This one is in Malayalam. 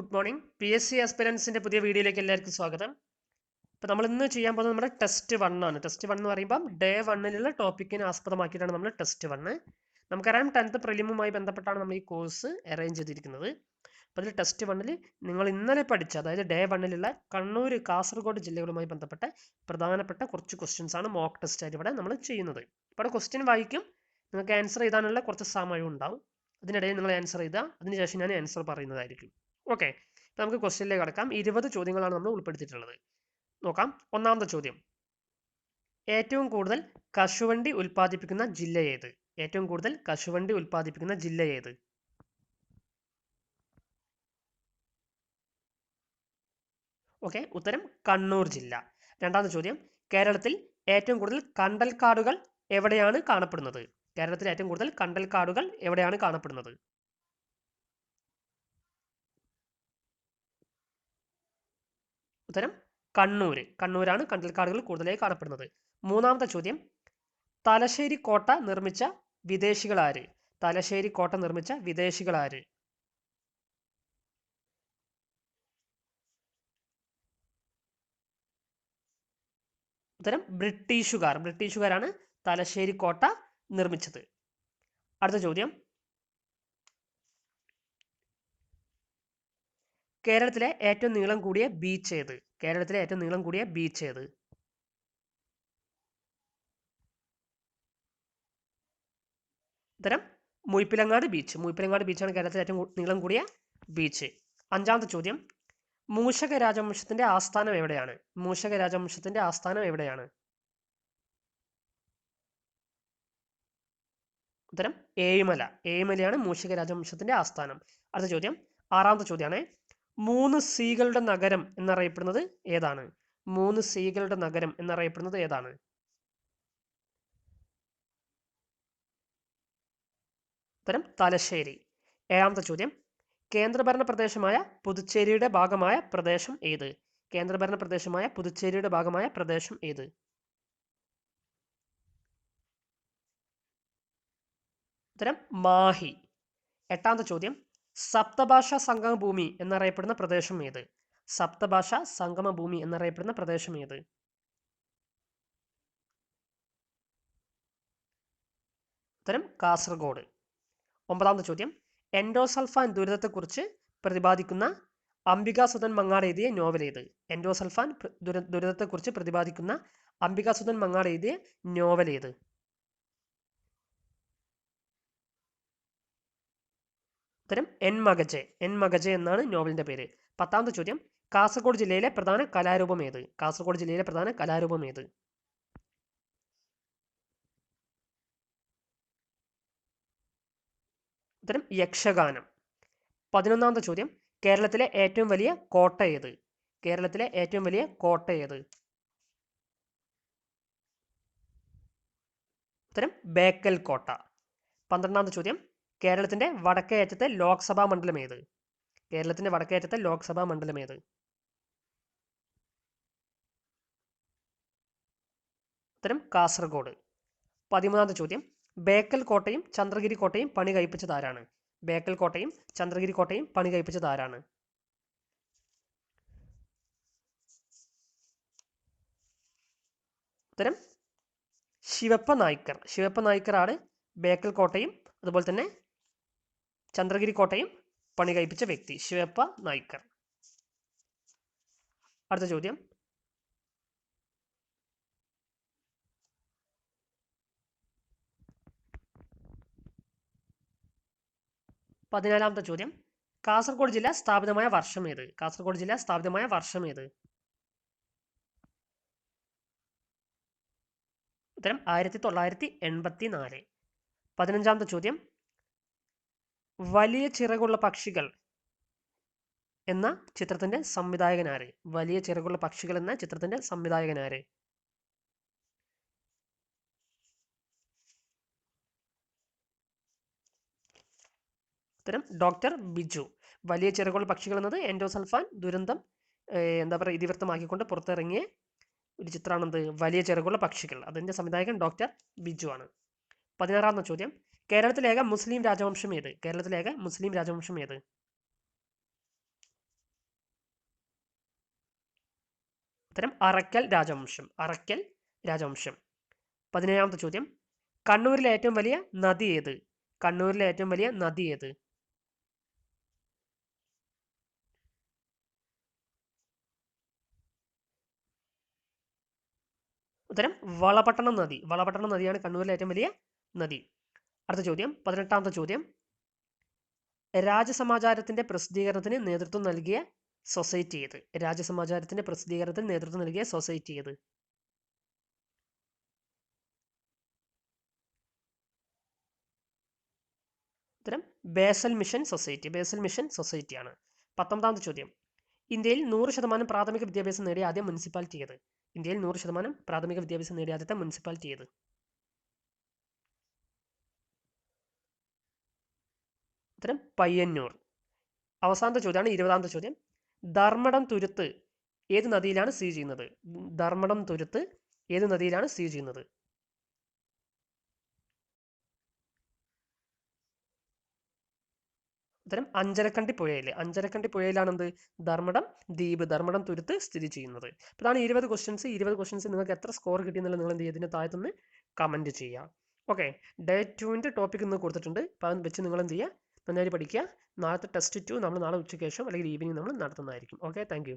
Good morning P S C ആസ്പിരൻസിന്റെ പുതിയ വീഡിയോയിലേക്ക് എല്ലാവർക്കും സ്വാഗതം. അപ്പോൾ നമ്മൾ ഇന്ന് ചെയ്യാൻ പോകുന്നത് നമ്മുടെ ടെസ്റ്റ് വൺ ആണ്. ടെസ്റ്റ് വൺ എന്ന് പറയുമ്പം ഡേ വണ്ണിലുള്ള ടോപ്പിക്കിനെ ആസ്പദമാക്കിയിട്ടാണ് നമ്മൾ ടെസ്റ്റ് വണ്ണ് നമുക്കറിയാം ടെൻത്ത് പ്രിലിമുമായി ബന്ധപ്പെട്ടാണ് നമ്മൾ ഈ കോഴ്സ് അറേഞ്ച് ചെയ്തിരിക്കുന്നത്. അപ്പോൾ അതിൽ ടെസ്റ്റ് വണ്ണിൽ നിങ്ങൾ ഇന്നലെ പഠിച്ച അതായത് ഡേ വണ്ണിലുള്ള കണ്ണൂർ കാസർഗോഡ് ജില്ലകളുമായി ബന്ധപ്പെട്ട പ്രധാനപ്പെട്ട കുറച്ച് ക്വസ്റ്റ്യൻസ് ആണ് മോക്ക് ടെസ്റ്റ് ആയിട്ട് ഇവിടെ നമ്മൾ ചെയ്യുന്നത്. അപ്പോൾ അവിടെ ക്വസ്റ്റ്യൻ വായിക്കും. നിങ്ങൾക്ക് ആൻസർ ചെയ്താനുള്ള കുറച്ച് സമയം ഉണ്ടാവും. അതിനിടയിൽ നിങ്ങൾ ആൻസർ ചെയ്താൽ അതിനുശേഷം ഞാൻ ആൻസർ പറയുന്നതായിരിക്കും. ഓക്കെ നമുക്ക് ക്വസ്റ്റ്യനിലേക്ക് കടക്കാം. ഇരുപത് ചോദ്യങ്ങളാണ് നമ്മൾ ഉൾപ്പെടുത്തിയിട്ടുള്ളത്. നോക്കാം. ഒന്നാമത്തെ ചോദ്യം. ഏറ്റവും കൂടുതൽ കശുവണ്ടി ഉൽപ്പാദിപ്പിക്കുന്ന ജില്ല ഏത്? ഏറ്റവും കൂടുതൽ കശുവണ്ടി ഉൽപ്പാദിപ്പിക്കുന്ന ജില്ല ഏത്? ഓക്കെ ഉത്തരം കണ്ണൂർ ജില്ല. രണ്ടാമത്തെ ചോദ്യം. കേരളത്തിൽ ഏറ്റവും കൂടുതൽ കണ്ടൽക്കാടുകൾ എവിടെയാണ് കാണപ്പെടുന്നത്? കേരളത്തിൽ ഏറ്റവും കൂടുതൽ കണ്ടൽക്കാടുകൾ എവിടെയാണ് കാണപ്പെടുന്നത്? ഉത്തരം കണ്ണൂര്. കണ്ണൂരാണ് കണ്ടൽക്കാടുകൾ കൂടുതലായി കാണപ്പെടുന്നത്. മൂന്നാമത്തെ ചോദ്യം തലശ്ശേരി കോട്ട നിർമ്മിച്ച വിദേശികളാര്? തലശ്ശേരി കോട്ട നിർമ്മിച്ച വിദേശികളാര്? ഉത്തരം ബ്രിട്ടീഷുകാർ. ബ്രിട്ടീഷുകാരാണ് തലശ്ശേരി കോട്ട നിർമ്മിച്ചത്. അടുത്ത ചോദ്യം കേരളത്തിലെ ഏറ്റവും നീളം കൂടിയ ബീച്ച് ഏത്? കേരളത്തിലെ ഏറ്റവും നീളം കൂടിയ ബീച്ച് ഏത്? ഉത്തരം മുയ്പിലങ്ങാട് ബീച്ച് മുയ്പിലങ്ങാട് ബീച്ചാണ് കേരളത്തിലെ ഏറ്റവും നീളം കൂടിയ ബീച്ച് അഞ്ചാമത്തെ ചോദ്യം മൂഷക രാജവംശത്തിന്റെ ആസ്ഥാനം എവിടെയാണ്? മൂഷക രാജവംശത്തിന്റെ ആസ്ഥാനം എവിടെയാണ്? ഉത്തരം ഏഴിമല. ഏഴിമലയാണ് മൂഷിക രാജവംശത്തിന്റെ ആസ്ഥാനം. അടുത്ത ചോദ്യം ആറാമത്തെ ചോദ്യമാണ് മൂന്ന് സീകളുടെ നഗരം എന്നറിയപ്പെടുന്നത് ഏതാണ്? മൂന്ന് സീകളുടെ നഗരം എന്നറിയപ്പെടുന്നത് ഏതാണ്? ഉത്തരം തലശ്ശേരി. ഏഴാമത്തെ ചോദ്യം. കേന്ദ്രഭരണ പ്രദേശമായ പുതുച്ചേരിയുടെ ഭാഗമായ പ്രദേശം ഏത്? കേന്ദ്രഭരണ പ്രദേശമായ പുതുച്ചേരിയുടെ ഭാഗമായ പ്രദേശം ഏത്? ഉത്തരം മാഹി. എട്ടാമത്തെ ചോദ്യം. സപ്തഭാഷ സംഗമ ഭൂമി എന്നറിയപ്പെടുന്ന പ്രദേശം ഏത്? സപ്തഭാഷ സംഗമ ഭൂമി എന്നറിയപ്പെടുന്ന പ്രദേശം ഏത്? ഉത്തരം കാസർഗോഡ്. ഒമ്പതാമത്തെ ചോദ്യം. എൻഡോസൾഫാൻ ദുരിതത്തെക്കുറിച്ച് പ്രതിപാദിക്കുന്ന അംബികാസുധൻ മങ്ങാട് എഴുതിയ നോവൽ ഏത്? എൻഡോസൾഫാൻ ദുരിതത്തെക്കുറിച്ച് പ്രതിപാദിക്കുന്ന അംബികാസുധൻ മങ്ങാട് എഴുതിയ നോവൽ ഏത്? ഉത്തരം എൻ മകജെ. എൻ മകജെ എന്നാണ് നോവലിന്റെ പേര്. പത്താമത്തെ ചോദ്യം കാസർഗോഡ് ജില്ലയിലെ പ്രധാന കലാരൂപം ഏത്? കാസർഗോഡ് ജില്ലയിലെ പ്രധാന കലാരൂപം ഏത്? ഉത്തരം യക്ഷഗാനം. പതിനൊന്നാമത്തെ ചോദ്യം കേരളത്തിലെ ഏറ്റവും വലിയ കോട്ട ഏത്? കേരളത്തിലെ ഏറ്റവും വലിയ കോട്ട ഏത്? ഉത്തരം ബേക്കൽ കോട്ട. പന്ത്രണ്ടാമത്തെ ചോദ്യം കേരളത്തിന്റെ വടക്കേ അറ്റത്തെ ലോക്സഭാ മണ്ഡലം ഏത്? കേരളത്തിന്റെ വടക്കേ അറ്റത്തെ ലോക്സഭാ മണ്ഡലം ഏത്? ഉത്തരം കാസർഗോഡ്. പതിമൂന്നാമത്തെ ചോദ്യം. ബേക്കൽ കോട്ടയും ചന്ദ്രഗിരി കോട്ടയും പണി കഴിപ്പിച്ചത് ആരാണ്? ബേക്കൽ കോട്ടയും ചന്ദ്രഗിരി കോട്ടയും പണി കഴിപ്പിച്ചത് ആരാണ്? ഉത്തരം ശിവപ്പ നായ്ക്കർ. ശിവപ്പ നായ്ക്കറാണ് ബേക്കൽ കോട്ടയും അതുപോലെ തന്നെ ചന്ദ്രഗിരി കോട്ടയും പണി കഴിപ്പിച്ച വ്യക്തി ശിവപ്പ നായ്ക്കർ. അടുത്ത ചോദ്യം. പതിനാലാമത്തെ ചോദ്യം. കാസർഗോഡ് ജില്ല സ്ഥാപിതമായ വർഷം ഏത്? കാസർഗോഡ് ജില്ല സ്ഥാപിതമായ വർഷം ഏത്? ഉത്തരം ആയിരത്തി തൊള്ളായിരത്തി എൺപത്തി നാല് പതിനഞ്ചാമത്തെ ചോദ്യം. വലിയ ചിറകുള്ള പക്ഷികൾ എന്ന ചിത്രത്തിന്റെ സംവിധായകനാര് വലിയ ചിറകുള്ള പക്ഷികൾ എന്ന ചിത്രത്തിന്റെ സംവിധായകനാര് ഉത്തരം ഡോക്ടർ ബിജു. വലിയ ചിറകുള്ള പക്ഷികൾ എന്നത് എൻഡോസൾഫാൻ ദുരന്തം എന്താ പറയുക ഇതിവൃത്തമാക്കിക്കൊണ്ട് പുറത്തിറങ്ങിയ ഒരു ചിത്രമാണെന്ത്? വലിയ ചിറകുള്ള പക്ഷികൾ. അതിന്റെ സംവിധായകൻ ഡോക്ടർ ബിജു ആണ്. പതിനാറാമത്തെ ചോദ്യം. കേരളത്തിലേക മുസ്ലിം രാജവംശം ഏത്? കേരളത്തിലേക മുസ്ലിം രാജവംശം ഏത്? ഉത്തരം അറക്കൽ രാജവംശം. അറക്കൽ രാജവംശം. പതിനേഴാമത്തെ ചോദ്യം. കണ്ണൂരിലെ ഏറ്റവും വലിയ നദി ഏത്? കണ്ണൂരിലെ ഏറ്റവും വലിയ നദി ഏത്? ഉത്തരം വളപട്ടണം നദി. വളപട്ടണം നദിയാണ് കണ്ണൂരിലെ ഏറ്റവും വലിയ നദി. അടുത്ത ചോദ്യം പതിനെട്ടാമത്തെ ചോദ്യം. രാജസമാചാരത്തിന്റെ പ്രസിദ്ധീകരണത്തിന് നേതൃത്വം നൽകിയ സൊസൈറ്റി ഏത്? രാജസമാചാരത്തിന്റെ പ്രസിദ്ധീകരണത്തിന് നേതൃത്വം നൽകിയ സൊസൈറ്റി ഏത്? ഉത്തരം Basel mission society. Basal mission സൊസൈറ്റിയാണ് പത്തൊമ്പതാമത്തെ ചോദ്യം. ഇന്ത്യയിൽ നൂറ് ശതമാനം പ്രാഥമിക വിദ്യാഭ്യാസം നേടിയ ആദ്യ മുനിസിപ്പാലിറ്റി ഏത്? ഇന്ത്യയിൽ നൂറ് ശതമാനം പ്രാഥമിക വിദ്യാഭ്യാസം നേടിയ ആദ്യത്തെ മുനിസിപ്പാലിറ്റി ഏത്? ഉത്തരം പയ്യന്നൂർ. അവസാനത്തെ ചോദ്യമാണ് ഇരുപതാമത്തെ ചോദ്യം. ധർമ്മടം തുരുത്ത് ഏത് നദിയിലാണ് സ്ഥിതി ചെയ്യുന്നത്? ധർമ്മടം തുരുത്ത് ഏത് നദിയിലാണ് സ്ഥിതി ചെയ്യുന്നത്? ഉത്തരം അഞ്ചരക്കണ്ടി പുഴയിൽ. അഞ്ചരക്കണ്ടി പുഴയിലാണ് എന്ത് ധർമ്മടം ദ്വീപ് ധർമ്മടം തുരുത്ത് സ്ഥിതി ചെയ്യുന്നത്. അപ്പോൾ ഇതാണ് ഇരുപത് ക്വസ്റ്റ്യൻസ് ഇരുപത് ക്വസ്റ്റ്യൻസ് നിങ്ങൾക്ക് എത്ര സ്കോർ കിട്ടിയെന്നുള്ളത് നിങ്ങൾ എന്ത് ഇതിന് താഴത്തുനിന്ന് കമന്റ് ചെയ്യുക. ഓക്കെ ഡേ ടുവിന്റെ ടോപ്പിക് ഇന്ന് കൊടുത്തിട്ടുണ്ട്. അപ്പോൾ അത് വെച്ച് നിങ്ങൾ എന്ത് ചെയ്യുക? നന്നായി പഠിക്കുക. നാളത്തെ ടെസ്റ്റ് ടു നമ്മൾ നാളെ ഉച്ചയ്ക്ക് ശേഷം അല്ലെങ്കിൽ ഈവനിങ് നമ്മൾ നടത്തുന്നതായിരിക്കും. Okay thank